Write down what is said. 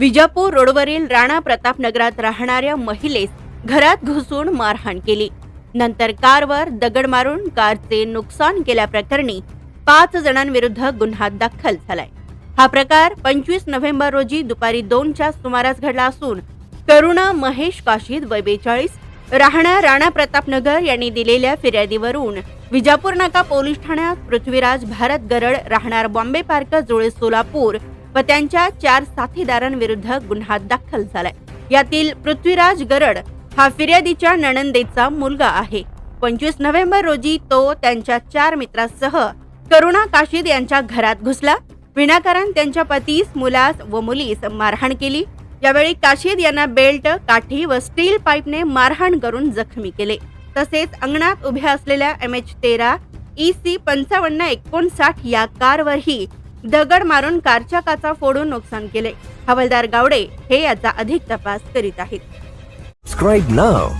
विजापूर रोडवरील राणा प्रतापनगरात राहणाऱ्या महिलेस घरात घुसून मारहाण केली. नंतर कारवर दगड मारून कारचे नुकसान केल्याप्रकरणी पाच जणांविरुद्ध गुन्हा दाखल झालाय. हा प्रकार पंचवीस नोव्हेंबर रोजी दुपारी दोनच्या सुमारास घडला असून करुणा महेश काशीद वय बेचाळीस राहणार राणा प्रतापनगर यांनी दिलेल्या फिर्यादीवरून विजापूर नाका पोलीस ठाण्यात पृथ्वीराज भारत गरड राहणार बॉम्बे पार्क जुळे सोलापूर व त्यांच्या चार साथीदारांविरुद्ध गुन्हा दाखल झालाय. यातील पृथ्वीराज गरड हा फिर्यादीच्या नणंदेचा मुलगा आहे. पंचवीस नोव्हेंबर रोजी तो त्यांच्या चार मित्रांसह करुणा काशीद यांच्या घरात घुसला. विनाकारण त्यांच्या पतीस मुलास व मुलीस मारहाण केली. यावेळी काशीद यांना बेल्ट काठी व स्टील पाईपने मारहाण करून जखमी केले. तसेच अंगणात उभ्या असलेल्या एम एच तेरा ई सी पंचावन्न एकोणसाठ या कारवरही दगड मारून कारच्या काचा फोडून नुकसान केले. हवलदार गावडे हे याचा अधिक तपास करीत आहेत. स्क्राईब ना